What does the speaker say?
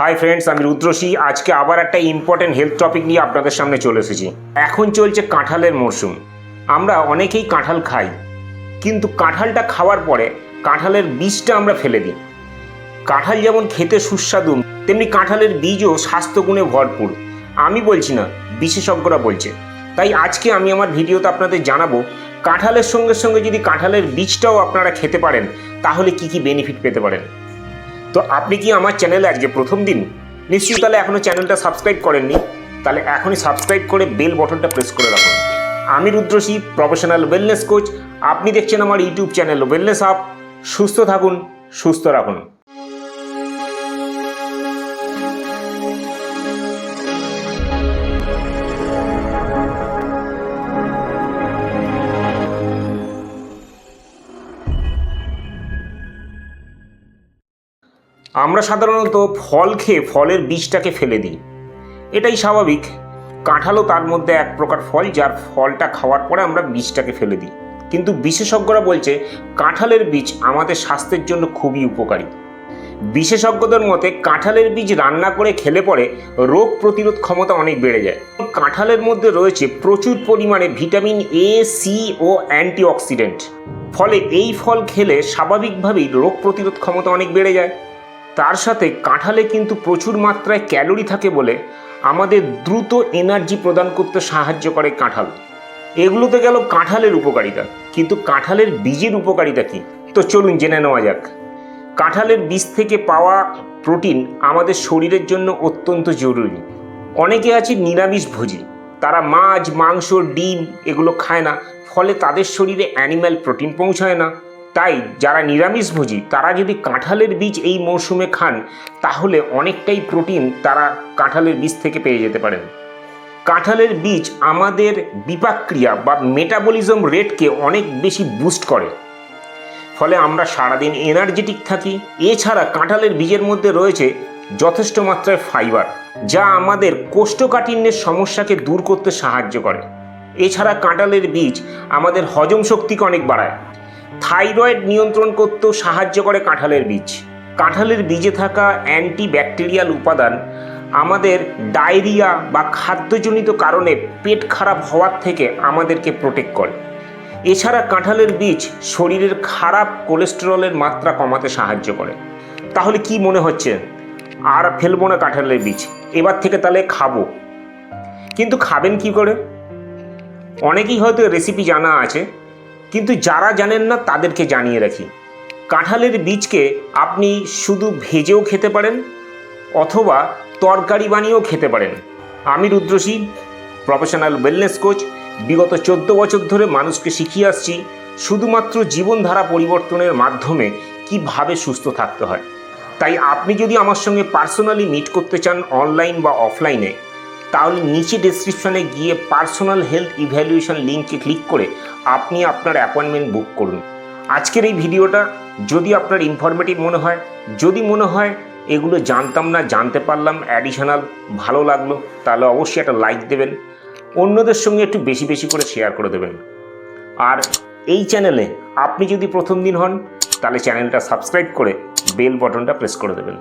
Hi friends আমি রুদ্রসী আজকে আবার একটা ইম্পর্টেন্ট হেলথ টপিক নিয়ে আপনাদের সামনে চলে এসেছি। এখন চলছে কাঁঠালের মরশুম আমরা অনেকেই কাঁঠাল খাই, কিন্তু কাঁঠালটা খাওয়ার পরে কাঁঠালের বীজটা আমরা ফেলে দিই। কাঁঠাল যেমন খেতে সুস্বাদু, তেমনি কাঁঠালের বীজও স্বাস্থ্যগুণে ভরপুর। আমি বলছি না, বিশেষজ্ঞরা বলছে। তাই আজকে আমি আমার ভিডিওতে আপনাদের জানাব, কাঁঠালের সঙ্গে সঙ্গে যদি কাঁঠালের বীজটাও আপনারা খেতে পারেন, তাহলে কি কি বেনিফিট পেতে পারেন? তো আপনি কি আমার চ্যানেলে আজকে প্রথম দিন? নিশ্চয়ই তাহলে এখনও চ্যানেলটা সাবস্ক্রাইব করেননি। তাহলে এখনই সাবস্ক্রাইব করে বেল বটনটা প্রেস করে রাখুন। আমি রুদ্রশী প্রফেশনাল ওয়েলনেস কোচ আপনি দেখছেন আমার ইউটিউব চ্যানেল ওয়েলনেস আপ সুস্থ থাকুন, সুস্থ রাখুন। আমরা সাধারণত ফল খেয়ে ফলের বীজটাকে ফেলে দিই। এটাই স্বাভাবিক। কাঁঠালও তার মধ্যে এক প্রকার ফল যার ফলটা খাওয়ার পরে আমরা বীজটাকে ফেলে দিই। কিন্তু বিশেষজ্ঞরা বলছে, কাঁঠালের বীজ আমাদের স্বাস্থ্যের জন্য খুবই উপকারী। বিশেষজ্ঞদের মতে, কাঁঠালের বীজ রান্না করে খেলে পরে রোগ প্রতিরোধ ক্ষমতা অনেক বেড়ে যায়। কাঁঠালের মধ্যে রয়েছে প্রচুর পরিমাণে ভিটামিন এ সি ও অ্যান্টিঅক্সিডেন্ট। ফলে এই ফল খেলে স্বাভাবিকভাবেই রোগ প্রতিরোধ ক্ষমতা অনেক বেড়ে যায়। তার সাথে কাঁঠালে কিন্তু প্রচুর মাত্রায় ক্যালোরি থাকে বলে আমাদের দ্রুত এনার্জি প্রদান করতে সাহায্য করে কাঁঠাল। এগুলোতে গেল কাঁঠালের উপকারিতা। কিন্তু কাঁঠালের বীজের উপকারিতা কী? তো চলুন জেনে নেওয়া যাক। কাঁঠালের বীজ থেকে পাওয়া প্রোটিন আমাদের শরীরের জন্য অত্যন্ত জরুরি। অনেকে আছে নিরামিষ ভোজি। তারা মাছ, মাংস, ডিম এগুলো খায় না। ফলে তাদের শরীরে অ্যানিম্যাল প্রোটিন পৌঁছায় না। তাই যারা নিরামিষভোজী তারা যদি কাঁঠালের বীজ এই মরশুমে খান, তাহলে অনেকটাই প্রোটিন তারা কাঁঠালের বীজ থেকে পেয়ে যেতে পারেন। কাঁঠালের বীজ আমাদের বিপাক্রিয়া বা মেটাবলিজম রেটকে অনেক বেশি বুস্ট করে। ফলে আমরা সারাদিন এনার্জেটিক থাকি। এছাড়া কাঁঠালের বীজের মধ্যে রয়েছে যথেষ্ট মাত্রায় ফাইবার যা আমাদের কোষ্ঠকাঠিন্যের সমস্যাকে দূর করতে সাহায্য করে। এছাড়া কাঁঠালের বীজ আমাদের হজম শক্তিকে অনেক বাড়ায়। থাইরয়েড নিয়ন্ত্রণ করতেও সাহায্য করে কাঁঠালের বীজ। কাঁঠালের বীজে থাকা অ্যান্টি ব্যাকটেরিয়াল উপাদান আমাদের ডায়রিয়া বা খাদ্যজনিত কারণে পেট খারাপ হওয়ার থেকে আমাদেরকে প্রোটেক্ট করে। এছাড়া কাঁঠালের বীজ শরীরের খারাপ কোলেস্টেরলের মাত্রা কমাতে সাহায্য করে। তাহলে কি মনে হচ্ছে? আর ফেলব না কাঁঠালের বীজ, এবার থেকে তাহলে খাব। কিন্তু খাবেন কি করে? অনেকেই হয়তো রেসিপি জানা আছে। কিন্তু যারা জানেন না, তাদেরকে জানিয়ে রাখি। কাঁঠালের বীজকে আপনি শুধু ভেজেও খেতে পারেন, অথবা তরকারি বানিয়েও খেতে পারেন। আমি রুদ্রসী প্রফেশনাল ওয়েলনেস কোচ বিগত চোদ্দ বছর ধরে মানুষকে শিখিয়ে আসছি শুধুমাত্র জীবনধারা পরিবর্তনের মাধ্যমে কীভাবে সুস্থ থাকতে হয়। তাই আপনি যদি আমার সঙ্গে পার্সোনালি মিট করতে চান অনলাইন বা অফলাইনে তাহলে নিচে ডেসক্রিপশনে গিয়ে পার্সোনাল হেলথ ইভ্যালুয়েশন লিঙ্কে ক্লিক করে আপনি আপনার অ্যাপয়েন্টমেন্ট বুক করুন। আজকের এই ভিডিওটা যদি আপনার ইনফরমেটিভ মনে হয়, যদি মনে হয় এগুলো জানতাম না, জানতে পারলাম অ্যাডিশনাল ভালো লাগল, তাহলে অবশ্যই একটা লাইক দেবেন, অন্যদের সঙ্গে একটু বেশি বেশি করে শেয়ার করে দেবেন। আর এই চ্যানেলে আপনি যদি প্রথম দিন হন, তাহলে চ্যানেলটা সাবস্ক্রাইব করে বেল বটনটা প্রেস করে দেবেন।